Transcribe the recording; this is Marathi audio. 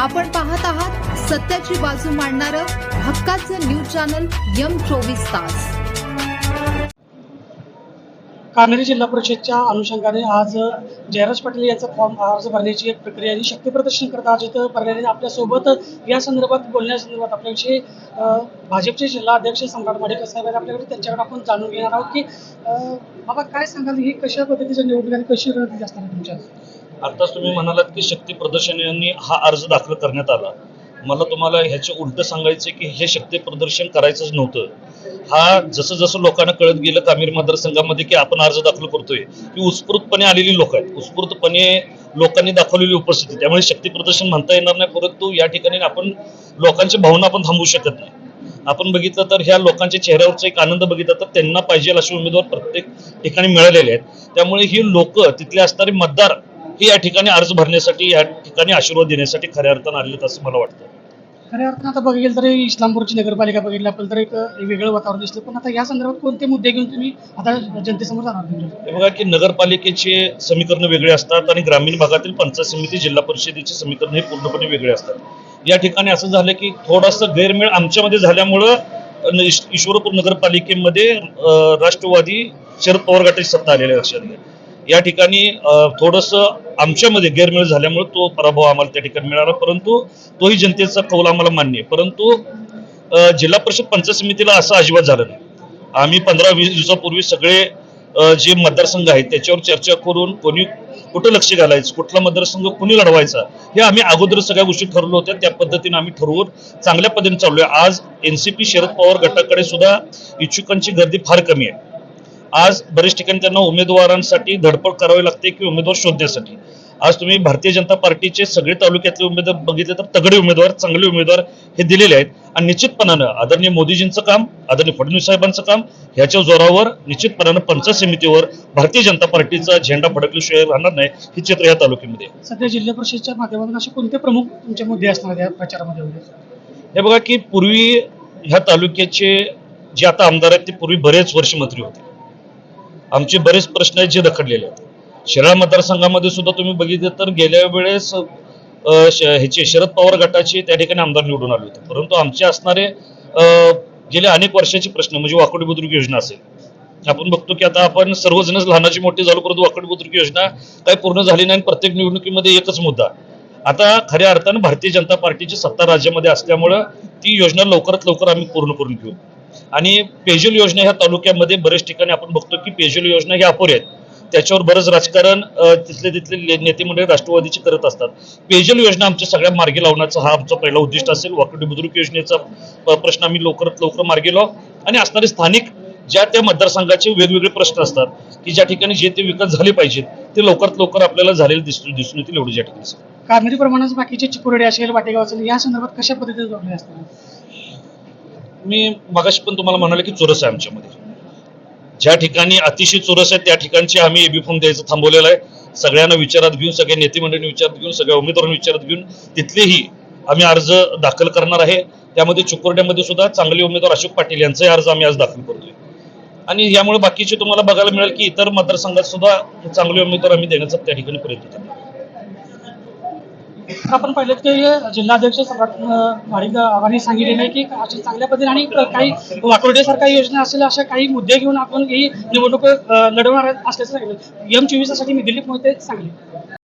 आपण पाहत आहात सत्याची बाजू मांडणारं हक्काचं न्यूज चॅनल यम चोवीस तास. कामेरी जिल्हा परिषदच्या अनुषंगाने आज जयराज पाटील यांचा फॉर्म अर्ज भरण्याची एक प्रक्रिया आणि शक्तीप्रदर्शन करता आज इथं आपल्यासोबत या संदर्भात बोलण्यासंदर्भात आपल्याविषयी भाजपचे जिल्हा अध्यक्ष सम्राट माडेकर साहेब आहेत. आपल्याकडे त्यांच्याकडे आपण जाणून घेणार आहोत की बाबा काय सांगाल ही कशा पद्धतीच्या निवडणूक आणि कशी रणनीती असणार तुमच्या? आताच तुम्ही म्हणालात की शक्ती प्रदर्शनाने हा अर्ज दाखल करण्यात आला. मला तुम्हाला ह्याचे उलट सांगायचं की हे शक्ती प्रदर्शन करायचंच नव्हतं. हा जसं जसं लोकांना कळत गेलं कामेरी मतदारसंघामध्ये की आपण अर्ज दाखल करतोय की उत्स्फूर्तपणे आलेली लोक आहेत. उत्स्फूर्तपणे लोकांनी दाखवलेली उपस्थिती. त्यामुळे शक्ती प्रदर्शन म्हणता येणार नाही परंतु या ठिकाणी आपण लोकांची भावना आपण थांबवू शकत नाही. आपण बघितलं तर ह्या लोकांच्या चेहऱ्यावरचा एक आनंद बघितला तर त्यांना पाहिजे असे उमेदवार प्रत्येक ठिकाणी मिळालेले आहेत. त्यामुळे ही लोक तिथले असणारे मतदार हे या ठिकाणी अर्ज भरण्यासाठी या ठिकाणी आशीर्वाद देण्यासाठी खऱ्या अर्थानं आलेले असं मला वाटतं. खऱ्या अर्थानं आता बघितलं तर इस्लामपूरची नगरपालिका बघितली आपण तर एक वेगळं वातावरण दिसलं. पण आता या संदर्भात कोणते मुद्दे घेऊन तुम्ही आता जनतेसमोर जाणार हे बघा की नगरपालिकेचे समीकरण वेगळे असतात आणि ग्रामीण भागातील पंचायत समिती जिल्हा परिषदेचे समीकरण हे पूर्णपणे वेगळे असतात. या ठिकाणी असं झालं की थोडासा गैरमेळ आमच्यामध्ये झाल्यामुळं ईश्वरपूर नगरपालिकेमध्ये राष्ट्रवादी शरद पवार गटाची सत्ता आलेली लक्षात घ्या. या ठिकाणी थोडंसं आमच्यामध्ये गैरमेळ झाल्यामुळे तो पराभव आम्हाला त्या ठिकाणी मिळाला. परंतु तोही जनतेचा कौल आम्हाला मान्य आहे. परंतु जिल्हा परिषद पंचायत समितीला असं अजिबात झालं नाही. आम्ही पंधरा वीस दिवसापूर्वी सगळे जे मतदारसंघ आहेत त्याच्यावर चर्चा करून कोणी कुठं लक्ष घालायचं कुठला मतदारसंघ कुणी लढवायचा हे आम्ही अगोदर सगळ्या गोष्टी ठरवल्या होत्या. त्या पद्धतीने आम्ही ठरवून चांगल्या पद्धतीने चाललोय. आज एनसीपी शरद पवार गटाकडे सुद्धा इच्छुकांची गर्दी फार कमी आहे. आज बरेच ठिकाणी त्यांना उमेदवारांसाठी धडपड करावी लागते की उमेदवार शोधण्यासाठी. आज तुम्ही भारतीय जनता पार्टीचे सगळे तालुक्यातले उमेदवार बघितले तर तगडे उमेदवार चांगले उमेदवार हे दिलेले आहेत. आणि निश्चितपणानं आदरणीय मोदीजींचं काम आदरणीय फडणवीस साहेबांचं काम ह्याच्या जोरावर निश्चितपणानं पंचायत समितीवर भारतीय जनता पार्टीचा झेंडा फडकल्याशिवाय राहणार नाही हे चित्र या तालुक्यामध्ये. सध्या जिल्हा परिषदच्या माध्यमातून असे कोणते प्रमुख तुमचे मुद्दे असणार या प्रचारामध्ये हे बघा की पूर्वी ह्या तालुक्याचे जे आता आमदार आहेत ते पूर्वी बरेच वर्ष मंत्री होते. आमचे बरेच प्रश्न आहेत जे रखडलेले आहेत. शिराळा मतदारसंघामध्ये सुद्धा तुम्ही बघितलं तर गेल्या वेळेस ह्याचे शरद पवार गटाचे त्या ठिकाणी आमदार निवडून आले होते. परंतु आमचे असणारे गेल्या अनेक वर्षाचे प्रश्न म्हणजे वाकोडी बुद्रुक योजना असेल. आपण बघतो की आता आपण सर्वजणच लहानाची मोठी झालो परंतु वाकड बुद्रुक योजना काही पूर्ण झाली नाही आणि प्रत्येक निवडणुकीमध्ये एकच मुद्दा. आता खऱ्या अर्थानं भारतीय जनता पार्टीची सत्ता राज्यामध्ये असल्यामुळं ती योजना लवकरात लवकर आम्ही पूर्ण करून घेऊ. आणि पेजल योजना ह्या तालुक्यामध्ये बरेच ठिकाणी आपण बघतो की पेजल योजना ह्या अपुऱ्या आहेत. त्याच्यावर बरंच राजकारण तिथले तिथले नेते मंडळी राष्ट्रवादीचे करत असतात. पेजल योजना आमच्या सगळ्या मार्गी लावण्याचा हा आमचा पहिला उद्दिष्ट असेल. वाकडी बुद्रुक योजनेचा प्रश्न आम्ही लवकरात लवकर मार्गी लाव. आणि असणारे स्थानिक ज्या त्या मतदारसंघाचे वेगवेगळे प्रश्न असतात की ज्या ठिकाणी जे ते विकास झाले पाहिजेत ते लवकरात लवकर आपल्याला झालेले दिसून दिसून येतील एवढे ज्या ठिकाणी कामेरी प्रमाणात बाकीचे चिकुरडे असेल वाटेगाव असेल या संदर्भात कशा पद्धतीने जोडले असतात मी मगाशी पण तुम्हाला म्हणाले की चुरस आहे आमच्यामध्ये. ज्या ठिकाणी अतिशय चुरस आहे त्या ठिकाणची आम्ही एबी फॉर्म द्यायचं थांबवलेलं आहे. सगळ्यांना विचारात घेऊन सगळ्या नेते मंडळींनी विचारात घेऊन सगळ्या उमेदवारांनी विचारात घेऊन तिथलेही आम्ही अर्ज दाखल करणार आहे. त्यामध्ये चुकुर्ड्यामध्ये सुद्धा चांगले उमेदवार अशोक पाटील यांचाही अर्ज आम्ही आज दाखल करतोय. आणि यामुळे बाकीचे तुम्हाला बघायला मिळेल की इतर मतदारसंघात सुद्धा चांगले उमेदवार आम्ही देण्याचा त्या ठिकाणी प्रयत्न करणार तर आपण पाहिलं की जिल्हाध्यक्ष सम्राट माडिक आव्हाने सांगितलेलं आहे की अशा चांगल्या पद्धतीने आणि काही वाकोर्डेसारख्या योजना असेल अशा काही मुद्दे घेऊन आपण ही निवडणूक लढवणार असल्याचं सांगितलं. एम चोवीससाठी मी दिलीप मोहिते सांगली.